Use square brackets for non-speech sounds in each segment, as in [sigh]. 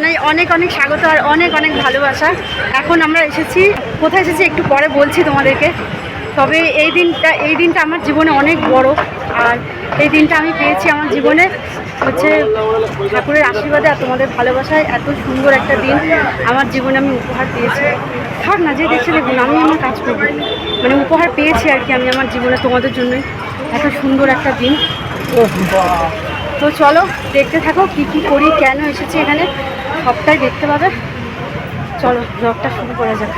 জানাই অনেক অনেক স্বাগত আর অনেক অনেক ভালোবাসা। এখন আমরা এসেছি, কোথায় এসেছি একটু পরে বলছি তোমাদেরকে। তবে এই দিনটা এই দিনটা আমার জীবনে অনেক বড়। আর এই দিনটা আমি পেয়েছি আমার জীবনে হচ্ছে ঠাকুরের আশীর্বাদে আর তোমাদের ভালোবাসায় এত সুন্দর একটা দিন আমার জীবনে আমি উপহার পেয়েছি। থাক না, যে দেখছে দেখুন আমি আমার কাজ করব। মানে উপহার পেয়েছি আর কি আমি আমার জীবনে তোমাদের জন্যই এত সুন্দর একটা দিন। তো চলো, দেখতে থাকো কি কি করি, কেন এসেছি এখানে। সবটাই দেখতে পাবে। চলো ব্লগটা শুরু করা যাক।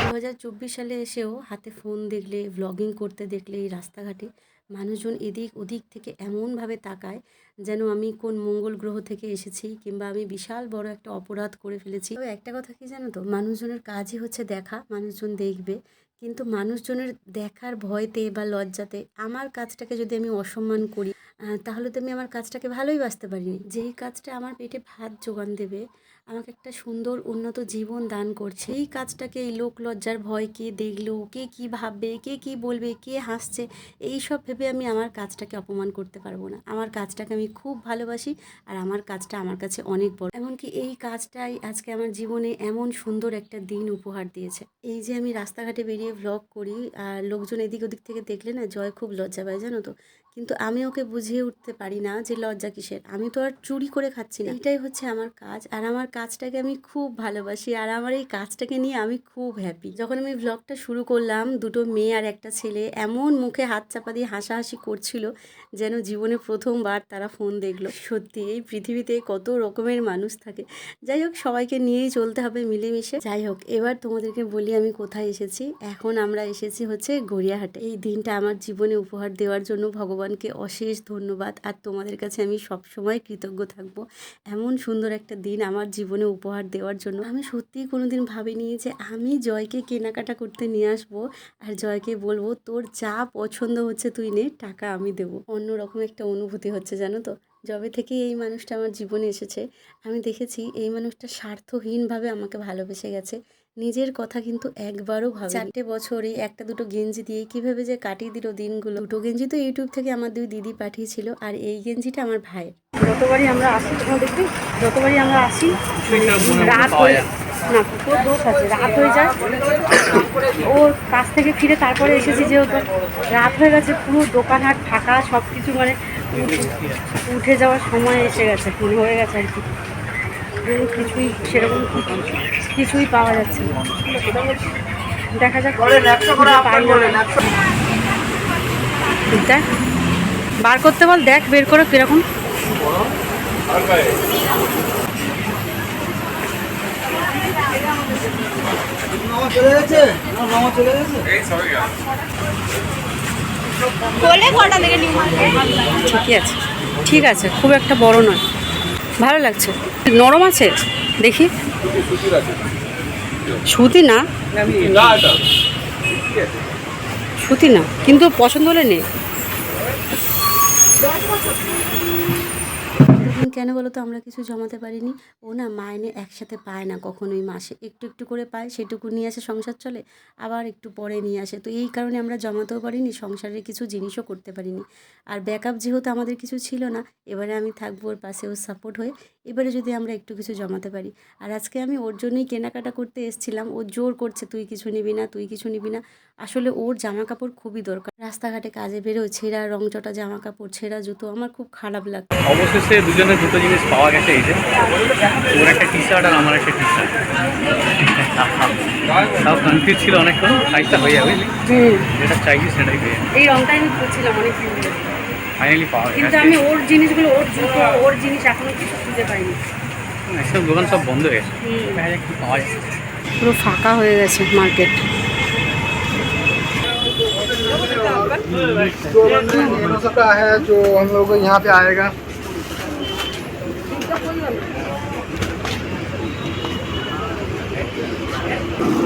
দু হাজার চব্বিশ সালে এসেও হাতে ফোন দেখলে ব্লগিং করতে দেখলে এই রাস্তাঘাটে মানুষজন এদিক ওদিক থেকে এমনভাবে তাকায় যেন আমি কোন মঙ্গল গ্রহ থেকে এসেছি কিংবা আমি বিশাল বড় একটা অপরাধ করে ফেলেছি। তবে একটা কথা কি জানো তো? মানুষজনের কাজই হচ্ছে দেখা, মানুষজন দেখবে। কিন্তু মানুষজনের দেখার ভয়তে বা লজ্জাতে আমার কাজটাকে যদি আমি অসম্মান করি তাহলে তো আমি আমার কাজটাকে ভালোই বাঁচতে পারিনি। যেই কাজটা আমার পেটে ভাত যোগান দেবে আমাকে একটা সুন্দর উন্নত জীবন দান করছে। এই কাজটাকে এই লোক লজ্জার ভয় কে দেখল, কে কি ভাববে, কে কি বলবে, কে হাসছে এই সব ভেবে আমি আমার কাজটাকে অপমান করতে পারব না। আমার কাজটাকে আমি খুব ভালোবাসি আর আমার কাজটা আমার কাছে অনেক বড়। এমনকি এই কাজটাই আজকে আমার জীবনে এমন সুন্দর একটা দিন উপহার দিয়েছে। এই যে আমি রাস্তাঘাটে বেরিয়ে ভ্লগ করি আর লোকজন এদিক ওদিক থেকে দেখলে না, জয় খুব লজ্জা পায়, জানো তো? কিন্তু আমি ওকে বুঝিয়ে উঠতে পারি না যে লজ্জা কিসের। আমি তো আর চুরি করে খাচ্ছি না। এটাই হচ্ছে আমার কাজ। আর আমার কাজটাকে আমি খুব ভালোবাসি। আর আমার এই কাজটাকে নিয়ে আমি খুব হ্যাপি যখন আমি ভ্লগটা শুরু করলাম, দুটো মেয়ে আর একটা ছেলে, এমন মুখে হাত চাপা দিয়ে হাসাহাসি করছিল যেন জীবনে প্রথমবার তারা ফোন দেখল। সত্যি, এই পৃথিবীতে কত রকমের মানুষ থাকে। যাই হোক, সবাইকে নিয়েই চলতে হবে মিলেমিশে। যাই হোক, এবার তোমাদেরকে বলি আমি কোথায় এসেছি। এখন আমরা এসেছি হচ্ছে গড়িয়াহাটে। এই দিনটা আমার জীবনে উপহার দেওয়ার জন্য ভগবানকে অশেষ ধন্যবাদ। আর তোমাদের কাছে আমি সবসময় কৃতজ্ঞ থাকব। এমন সুন্দর একটা দিন আমার জীবনে উপহার দেওয়ার জন্য। আমি সত্যিই কোনো কোনোদিন ভাবিনি যে আমি জয়কে কেনাকাটা করতে নিয়ে আসব। আর জয়কে বলব, তোর যা পছন্দ হচ্ছে তুই নে, টাকা আমি দেবো। অন্যরকম একটা অনুভূতি হচ্ছে, জানো তো? যবে থেকে এই মানুষটা আমার জীবনে এসেছে, আমি দেখেছি এই মানুষটা স্বার্থহীনভাবে আমাকে ভালোবেসে গেছে। নিজের কথা কিন্তু একবারও ভাবে চারটে বছরে একটা দুটো গেঞ্জি দিয়ে কীভাবে যে কাটিয়ে দিল দিনগুলো। দুটো গেঞ্জি তো ইউটিউব থেকে আমার দুই দিদি পাঠিয়েছিল আর এই গেঞ্জিটা আমার ভাইয়ের। যতবারই আমরা আসি তোমার দেখবি যতবারই আমরা আসি মানে রাত হয়ে না তোর দোষ আছে রাত হয়ে যায়। ওর কাছ থেকে ফিরে তারপরে এসেছি যেহেতু। রাত হয়ে গেছে পুরো দোকানহাট ফাঁকা সব কিছু মানে উঠে- যাওয়ার সময় এসে গেছে মনে হয়ে গেছে আর কি। কিছুই সেরকম কিছুই পাওয়া যাচ্ছে না। দেখা যাক দেখ বার করতে বল দেখ বের করে কীরকম। মামা চলে গেছে আমার মামা চলে গেছে ঠিকই আছে। ঠিক আছে খুব একটা বড় নয়। ভালো লাগছে। নরম আছে? দেখি। সুতি না? সুতি না। কিন্তু পছন্দ হলে নে। এতদিন কেন বলো তো? আমরা কিছু জমাতে পারিনি। ও না মাইনে একসাথে পায় না কখনোই মাসে। একটু একটু করে পায়, সেটুকু নিয়ে আসে, সংসার চলে। আবার একটু পরে নিয়ে আসে। তো এই কারণে আমরা জমাতেও পারিনি, সংসারের কিছু জিনিসও করতে পারিনি। আর ব্যাকআপ যেহেতু আমাদের কিছু ছিল না, এবারে আমি থাকব ওর পাশে ওর সাপোর্ট হয়ে। এবারে যদি আমরা একটু কিছু জমাতে পারি। আর আজকে আমি ওর জন্যই কেনাকাটা করতে এসেছিলাম। ও জোর করছে, তুই কিছু নিবি না, তুই কিছু নিবি না। আসলে ওর জামা কাপড় খুবই দরকার। রাস্তাঘাটে কাজে বেরোয়, ছেঁড়া রংচটা জামা কাপড় ছেঁড়া জুতো, আমার খুব খারাপ লাগে অবশেষে দুজনের দুটো জিনিস পাওয়া গেছে এই যে ওর একটা টি শার্ট আর আমার একটা টি শার্ট সব কনফিউজ ছিল অনেকক্ষণ সাইজটা হয়ে যাবে হুম যেটা চাইছি সেটাই পেয়ে এই রংটাই আমি খুঁজছিলাম অনেক দিন ধরে। ফাইনালি পাওয়া কিন্তু গেছে আমি ওর জিনিসগুলো ওর জুতো ওর জিনিস এখনো কিছু খুঁজে পাইনি এসব দোকান সব বন্ধ হয়ে গেছে হুম। দেখা যাক কি পাওয়া যায় পুরো ফাঁকা হয়ে গেছে মার্কেট जो सबका है जो हम लोग यहाँ पे आएगा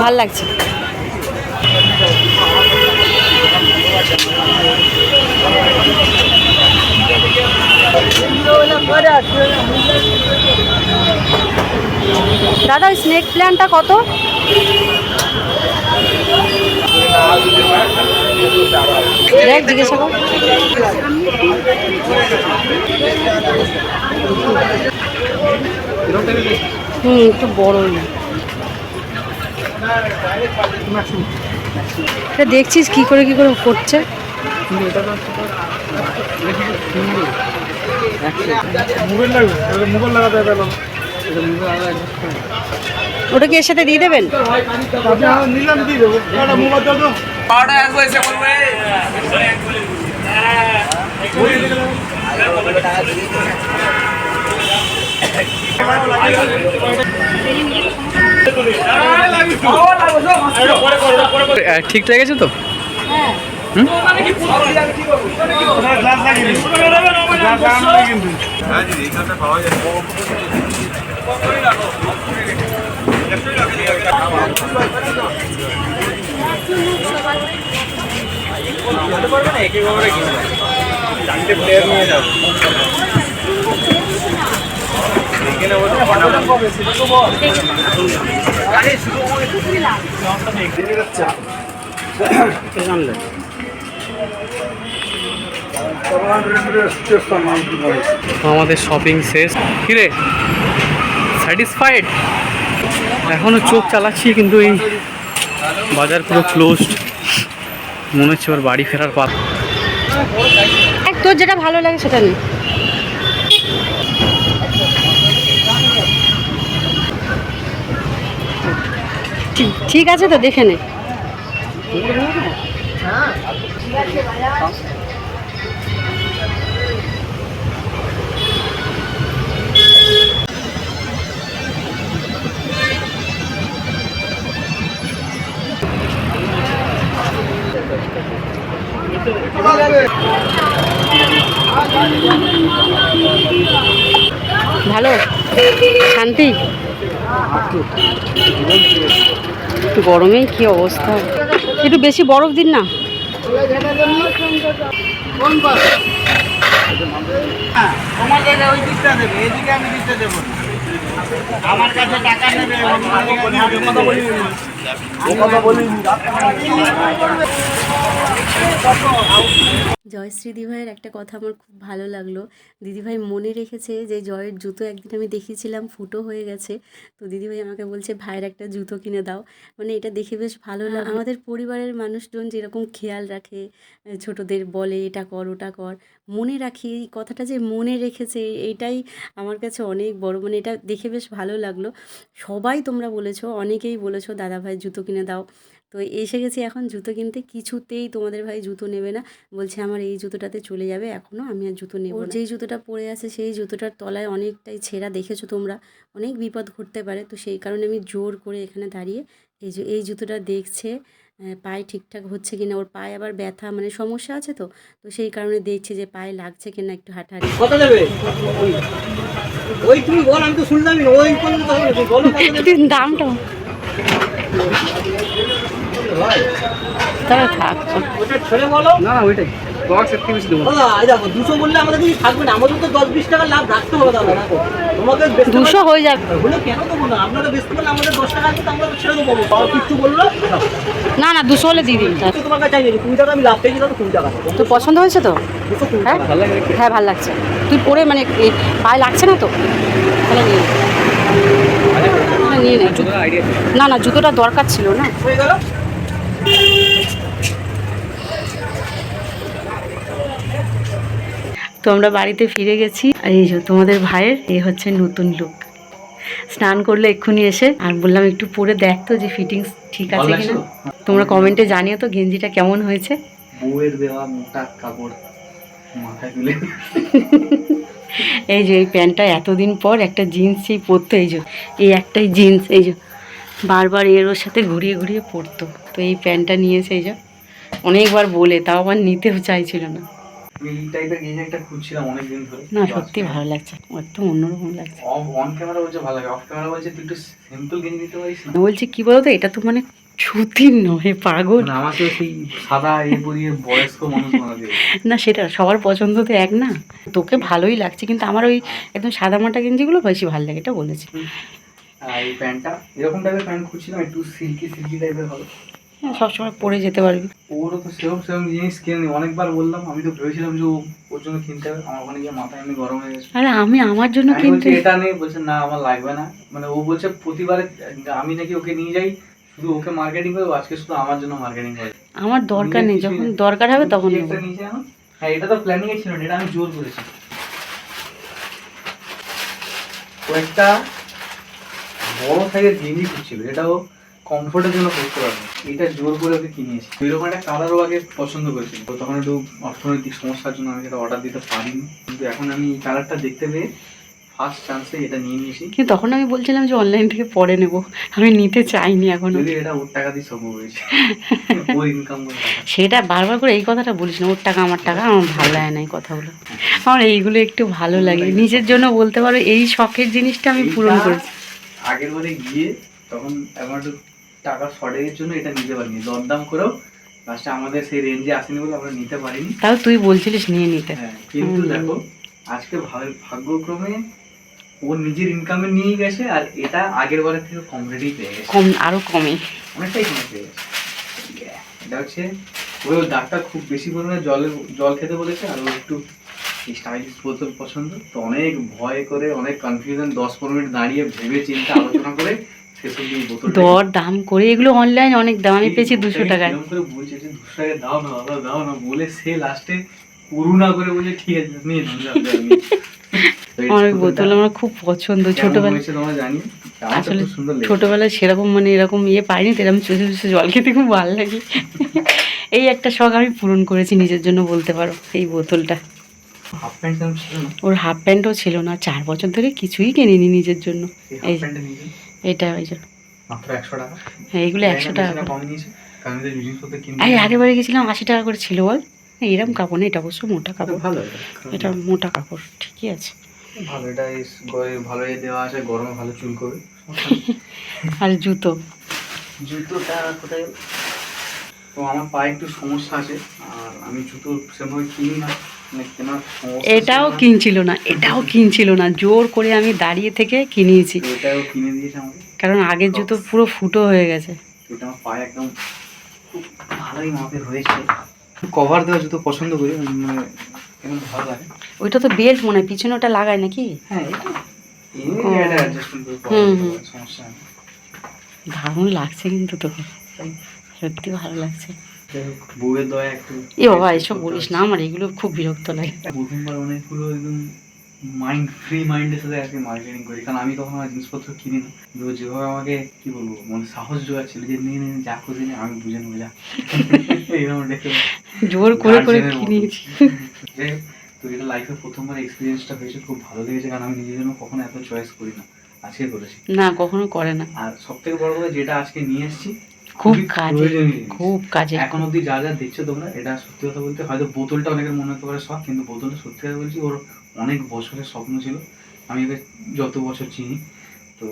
ভালো লাগছে। দাদা ওই স্নেক প্ল্যানটা কত? দেখ, জিজ্ঞাসা কর। হুম, একটু বড়ই এটা দেখছিস কি করে কি করে করছে? মোবাইল মোবাইল ওটা কি এর সাথে দিয়ে দেবেন? নিলাম, দিয়ে দেবো। একটা মোবাইল দাও তো ঠিক লেগেছে তো? আমাদের শপিং শেষ। কিরে? স্যাটিসফাইড এখনও চোখ চালাচ্ছি কিন্তু এই বাজার পুরো ক্লোজড মনে হচ্ছে বাড়ি ফেরার পাত তোর যেটা ভালো লাগে সেটা নেই ঠিক আছে তো, দেখে নে। ভালো? শান্তি? একটু গরমে কি অবস্থা? একটু বেশি বরফ দিন না। ওই দিকটা দেবে, এদিকে আমি দিতে দেবো না। আমার কাছে টাকা নেবে কথা বলি জয়শ্রী দিভাইয়ের একটা কথা আমার খুব ভালো লাগল। দিদিভাই মনে রেখেছে যে জয়ের জুতো একদিন আমি দেখিয়েছিলাম ফুটো হয়ে গেছে। তো দিদিভাই আমাকে বলছে ভাইয়ের একটা জুতো কিনে দাও। মানে এটা দেখে বেশ ভালো লাগে। আমাদের পরিবারের মানুষজন যেরকম খেয়াল রাখে ছোটদের বলে এটা কর ওটা কর। মনে রাখি এই কথাটা যে মনে রেখেছে এইটাই আমার কাছে অনেক বড়। মানে এটা দেখে বেশ ভালো লাগল। সবাই তোমরা বলেছ অনেকেই বলেছ দাদা ভাই জুতো কিনে দাও। তো এসে গেছি এখন জুতো কিনতে। কিছুতেই তোমাদের ভাই জুতো নেবে না। বলছে আমার এই জুতোটাতে চলে যাবে এখনও আমি আর জুতো নেব না। যেই জুতোটা পরে আছে সেই জুতোটার তলায় অনেকটাই ছেঁড়া দেখেছ তোমরা? অনেক বিপদ ঘটতে পারে। তো সেই কারণে আমি জোর করে এখানে দাঁড়িয়ে এই যে এই জুতোটা দেখছে পায়ে ঠিকঠাক হচ্ছে কিনা। ওর পায়ে আবার ব্যথা মানে সমস্যা আছে তো? তো সেই কারণে দেখছে যে পায়ে লাগছে কিনা একটু হাঁটাহাঁটি। কত দেবে ওই তুমি বল আমি তো শুনলামই ওই পর্যন্ত হবে। না, তুমি বলো কত দেবে দামটা। তাহলে থাক ওটা ছেড়ে বলো। না না ওইটাই। বক্স একটু বেশি দেবো দেখো দুশো বললে আমাদের কিছু থাকবে না। আমাদের তো দশ বিশ টাকা লাভ রাখতে হবে দাদা দেখো। তোমাকে দুশো হয়ে যাবে। কেন দেবো না? আপনারা পারলে আমাদের দশ টাকা আছে আমরা ছেড়ে দেবো। পাওয়ার কিচ্ছু বলল? না না দুশো হলে দিয়ে দিন তো তোমার কাছে কুড়ি টাকা আমি লাভ পেয়েছি দাদা কুড়ি টাকা। তো পছন্দ হয়েছে তো? হ্যাঁ? হ্যাঁ ভালো লাগছে। তুই পরে মানে পায়ে লাগছে না তো? তাহলে নিয়ে নিয়ে নে না না জুতোটা দরকার ছিল না। হয়ে গেল? তো আমরা বাড়িতে ফিরে গেছি। আর এই যে তোমাদের ভাইয়ের এ হচ্ছে নতুন লুক স্নান করলে এক্ষুনি এসে আর বললাম একটু পরে দেখতো যে ফিটিংস ঠিক আছে কিনা। তোমরা কমেন্টে জানিও তো গেঞ্জিটা কেমন হয়েছে। বউয়ের দেওয়া মোটা কাপড় মাথায় তুলে। [laughs] এই যে এই প্যান্টটা এতদিন পর একটা জিন্স সেই পরতো এই যে এই একটাই জিন্স এই যে বারবার এর ওর সাথে ঘুরিয়ে ঘুরিয়ে পড়তো। তো এই প্যান্টটা নিয়েছে এই যে। অনেকবার বলে তাও আবার নিতেও চাইছিল না। একটা না সত্যি ভালো লাগছে। একদম অন্যরকম লাগছে। বলছে একটু কি বলতো? এটা তো মানে সুতির নয় পাগল। না সেটা সবার পছন্দ তো এক না। তোকে ভালোই লাগছে কিন্তু আমার ওই একদম সাদা মাটা গেঞ্জিগুলো বেশি ভালো লাগে এটা বলেছি। আর এই প্যান্টটা এরকম টাইপের প্যান্ট খুঁজছিলাম একটু সিল্কি সিল্কি টাইপের হবে। হ্যাঁ সবসময় পরে যেতে পারবি। ওরও তো সেরকম সেরকম জিনিস কিনে অনেকবার বললাম আমি তো ভেবেছিলাম যে ওর জন্য কিনতে হবে। আমার ওখানে গিয়ে মাথা এমনি গরম হয়ে গেছে। আরে আমি আমার জন্য কিনতে এটা নেই বলছে না আমার লাগবে না। মানে ও বলছে প্রতিবারে আমি নাকি ওকে নিয়ে যাই। শুধু ওকে মার্কেটিং করব আজকে শুধু আমার জন্য মার্কেটিং করে আমার দরকার নেই। যখন দরকার হবে তখন হ্যাঁ এটা তো প্ল্যানিং এ ছিল না এটা আমি জোর করেছি। কয়েকটা বড় সাইজের গেঞ্জি খুঁজছিল এটাও কমফোর্টের জন্য করতে পারবে। এটা জোর করে ওকে কিনিয়েছি এরকম একটা কালারও আগে পছন্দ করেছিল। তো তখন একটু অর্থনৈতিক সমস্যার জন্য আমি এটা অর্ডার দিতে পারিনি। কিন্তু এখন আমি এই কালারটা দেখতে পেয়ে ফার্স্ট চান্সে এটা নিয়ে নিয়েছি। কিন্তু তখন আমি বলছিলাম যে অনলাইন থেকে পরে নেব। আমি নিতে চাইনি এখনও। যদি এটা ওর টাকা দিয়ে সম্ভব হয়েছে। ওর ইনকাম সেটা বারবার করে এই কথাটা বলিস না ওর টাকা আমার টাকা আমার ভালো লাগে না এই কথাগুলো। আমার এইগুলো একটু ভালো লাগে। নিজের জন্য বলতে পারো এই শখের জিনিসটা আমি পূরণ করেছি। আগের বারে গিয়ে তখন আমার একটু টাকা শর্টেজের জন্য এটা নিতে পারিনি। দরদাম করেও লাস্টে আমাদের সেই রেঞ্জে আসেনি বলে আমরা নিতে পারিনি। তাও তুই বলছিলিস নিয়ে নিতে। হ্যাঁ কিন্তু দেখো আজকে ভাগ্যক্রমে ও নিজের ইনকামে নিয়ে গেছে আর এটা আগের বারের থেকে কম রেটেই পেয়ে গেছে। কম আরও কমে। অনেকটাই কমে পেয়ে গেছে। এটা হচ্ছে ওই ওর ডাক্তার খুব বেশি পরিমাণে জলের জল খেতে বলেছে আর ও একটু স্টাইলিশ বোতল পছন্দ। তো অনেক ভয় করে অনেক কনফিউশন দশ পনেরো মিনিট দাঁড়িয়ে ভেবে চিন্তে আলোচনা করে এই দর দাম করে এগুলো অনলাইন অনেক দাম আমি পেয়েছি দুশো টাকায়। করে বলছে যে দুশো টাকা দাও না দাদা দাও না। বলে সে লাস্টে করুণা করে বলছে ঠিক আছে নিয়ে নাও, যাও, যাও, নিয়ে নাও।" তো এই আমার বোতল আমার খুব পছন্দ। জানি? আসলে ছোটবেলায় সেরকম মানে এরকম ইয়ে পাইনি তো এরকম চুষে চুষে জল খেতে খুব ভালো লাগে। এই একটা শখ আমি পূরণ করেছি নিজের জন্য বলতে পারো এই বোতলটা। ওর হাফ প্যান্টও ছিল না চার বছর ধরে কিছুই কিনিনি নিজের জন্য। এই এটা ওই যে। মাত্র একশো টাকা? হ্যাঁ এগুলো একশো টাকা। এই আগের বারে গেছিলাম আশি টাকা করে ছিল বল। না, এরম কাপড় না এটা অবশ্য মোটা কাপড়। ভালো এটা মোটা কাপড় ঠিকই আছে। ভালো এটা ভালো দেওয়া আছে গরমে ভালো চুল করবে। [laughs] আর জুতো। জুতোটা কোথায় তো আমার পায়ে একটু সমস্যা আছে আর আমি জুতো সেভাবে কিনি না। এটাও কিনছিল না এটাও কিনছিল না জোর করে আমি দাঁড়িয়ে থেকে কিনিয়েছি কারণ আগের জুতো পুরো ফুটো হয়ে গেছে। একদম ভালোই হয়েছে। কভার দেওয়া জুতো পছন্দ করি মানে একদম ভালো লাগে। ওইটা তো বেল্ট মনে হয় পিছনে ওটা লাগায় নাকি? হ্যাঁ দারুণ লাগছে কিন্তু তোকে। সত্যি ভালো লাগছে। বউয়ের দয়া একটু এ বাবা এসব বলিস না আমার এগুলো খুব বিরক্ত লাগে। প্রথমবার অনেকগুলো একদম মাইন্ড ফ্রি মাইন্ডের সাথে আজকে মার্কেটিং করি কারণ আমি তখন আমার জিনিসপত্র কিনি না। ও যেভাবে আমাকে কি বলব মানে সাহস জোগাচ্ছিল যে নিয়ে নিয়ে যা নে, আমি বুঝে নেব যা। এইরকম দেখে [laughs] জোর করে করে [laughs] হোক, তো এটা লাইফে প্রথমবার এক্সপিরিয়েন্সটা হয়েছে খুব ভালো লেগেছে কারণ আমি নিজের জন্য কখনো এত চয়েস করি না। আজকে করেছি। না কখনো করে না। আর সব থেকে বড় কথা যেটা আজকে নিয়ে এসেছি খুব কাজে খুব কাজে এখন অব্দি যা যা দেখছ তোমরা এটা সত্যি কথা বলতে হয়তো বোতলটা অনেকের মনে হতে পারে শখ কিন্তু বোতলটা সত্যি কথা বলছি ওর অনেক বছরের স্বপ্ন ছিল। আমি ওকে যত বছর চিনি তো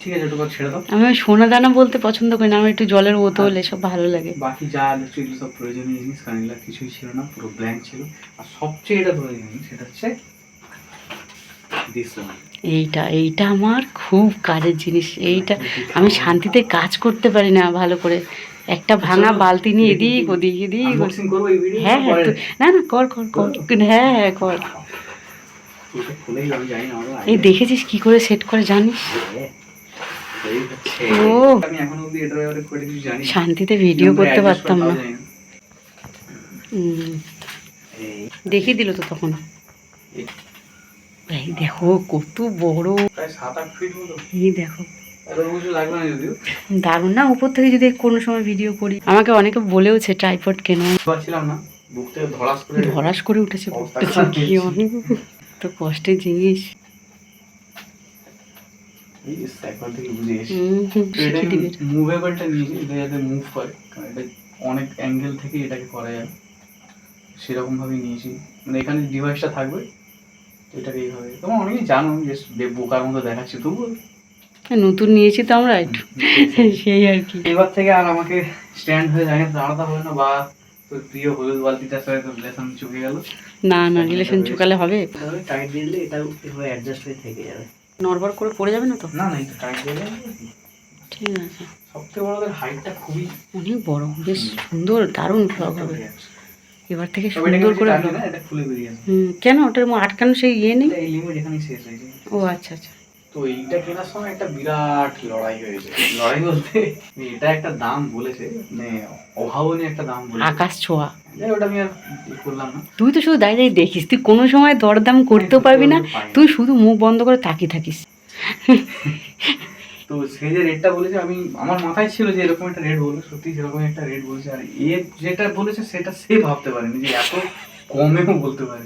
ঠিক আছে ওটা ছেড়ে দাও। আমি সোনা দানা বলতে পছন্দ করি না আমার একটু জলের বোতল এসব ভালো লাগে। বাকি যা দেখছ এগুলো সব প্রয়োজনীয় জিনিস কারণ এগুলো কিছুই ছিল না পুরো ব্ল্যাঙ্ক ছিল। আর সবচেয়ে এটা প্রয়োজনীয় জিনিস সেটা হচ্ছে এইটা এইটা আমার খুব কাজের জিনিস এইটা আমি শান্তিতে কাজ করতে পারি না ভালো করে। একটা ভাঙা বালতি নিয়ে এদিক ওদিক এদিক। হ্যাঁ হ্যাঁ না না কর কর কর। হ্যাঁ হ্যাঁ কর। এই দেখেছিস কি করে সেট করে জানিস? হচ্ছে। ও। শান্তিতে ভিডিও করতে পারতাম না। দেখিয়ে দিল তো তখন। এই দেখো কত বড়। এই দেখো। দারুণ না? উপর থেকে যদি কোনো সময় ভিডিও করি। আমাকে অনেকে বলেওছে ট্রাইপড কেন। ধরাস করে উঠেছে তো কষ্টের জিনিস। মুভেবলটা নিয়েছি। এটা যাতে মুভ করে। কারণ এটা অনেক অ্যাঙ্গেল থেকে এটাকে করা যায়। সেরকম ভাবে নিয়েছি। মানে এখানে ডিভাইসটা থাকবে। এটাকে এইভাবে তোমার অনেকেই জানো যে বে- বোকার মতো দেখাচ্ছি তবুও। হ্যাঁ, নতুন নিয়েছি তো আমরা একটু। [laughs] সেই আর কি। এবার থেকে আর আমাকে স্ট্যান্ড হয়ে জায়গায় দাঁড়াতে হবে না বা তোর প্রিয় হলুদ বালতিটার সাথে তোর রিলেশন চুকে গেল। না না রিলেশন চুকালে হবে। টাইট দিলে এটা এভাবে অ্যাডজাস্ট হয়ে থেকে যাবে। নড়বড় করে পড়ে যাবে না তো? না না একটু টাইট দেবে ঠিক আছে। সবথেকে বড় হাইটটা খুবই অনেক বড় বেশ সুন্দর দারুণ ব্লগ হবে। এবার থেকে সুন্দর করে হুম, কেন? ওটার আটকানো সেই ইয়ে নেই? এই লিমিট এখানেই শেষ হয়েছে ও আচ্ছা আচ্ছা। তো এইটা কেনার সময় একটা বিরাট লড়াই হয়েছে লড়াই বলতে এটা একটা দাম বলেছে মানে অভাবনীয় একটা দাম বলেছে। আকাশ ছোঁয়া। ওটা আমি আর করলাম না। তুই তো শুধু দাঁড়িয়ে দাঁড়িয়ে দেখিস তুই কোনো সময় দরদাম করতেও পারবি না। তুই শুধু মুখ বন্ধ করে তাকিয়ে থাকিস। তো সে যে রেটটা বলেছে আমি আমার মাথায় ছিল যে এরকম একটা রেট বলবে সত্যি সেরকম একটা রেট বলছে। আর এ যেটা বলেছে সেটা সে ভাবতে পারেনি যে এত কমেও বলতে পারে।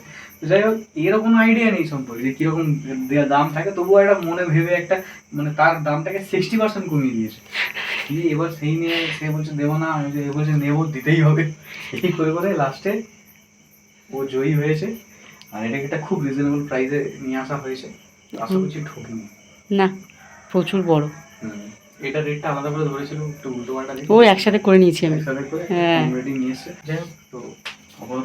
যাই হোক এরকম কোনো আইডিয়া নেই সম্পর্কে যে কীরকম দাম থাকে। তবুও একটা মনে ভেবে একটা মানে তার দামটাকে সিক্সটি পার্সেন্ট কমিয়ে দিয়েছে। দিয়ে এবার সেই নিয়ে সে বলছে দেবো না আমি যে এ বলছে নেব দিতেই হবে। এই করে করে লাস্টে ও জয়ী হয়েছে। আর এটাকে একটা খুব রিজনেবল প্রাইসে নিয়ে আসা হয়েছে। আশা করছি ঠকিনি। না। প্রচুর বড়। এটা রেটটা আলাদা করে ধরেছিল একটু উল্টো পাল্টা ও একসাথে করে নিয়েছি আমি। হ্যাঁ। তো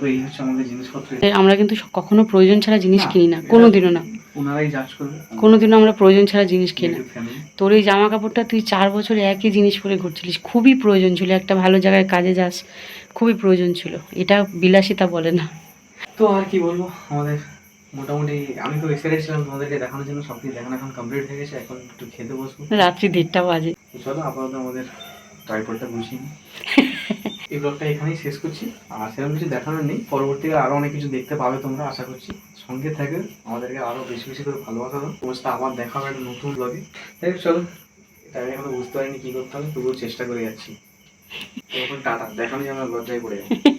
এই হচ্ছে আমাদের জিনিসপত্র। আমরা কিন্তু কখনো প্রয়োজন ছাড়া জিনিস কিনি না কোনোদিনও না। ওনারাই জাজ করবে। কোনোদিনও আমরা প্রয়োজন ছাড়া জিনিস কিনি না। তোর এই জামা কাপড়টা তুই চার বছর একই জিনিস পরে ঘুরছিলিস খুবই প্রয়োজন ছিল। একটা ভালো জায়গায় কাজে যাস খুবই প্রয়োজন ছিল। এটা বিলাসিতা বলে না। তো আর কি বলব আমাদের মোটামুটি আমি তো এক্সাইটেড ছিলাম তোমাদেরকে দেখানোর জন্য সব কিছু দেখানো এখন কমপ্লিট হয়ে গেছে এখন একটু খেতে বসবো। রাত্রি দেড়টা বাজে। চলো আপাতত আমাদের ট্রাইপডটা গুছিয়ে নিই। [laughs] এই ব্লগটা এখানেই শেষ করছি আর সেরকম কিছু দেখানোর নেই। পরবর্তীকালে আরও অনেক কিছু দেখতে পাবে তোমরা আশা করছি। সঙ্গে থাকে আমাদেরকে আরও বেশি বেশি করে ভালোবাসা দাও। তোমার সাথে আবার দেখা হবে একটা নতুন ব্লগে তাই চলো। এটা আমি এখনও বুঝতে পারিনি কি করতে হবে তবুও চেষ্টা করে যাচ্ছি। [laughs] এখন টাটা দেখানো যে আমরা লজ্জায় পড়ে [laughs]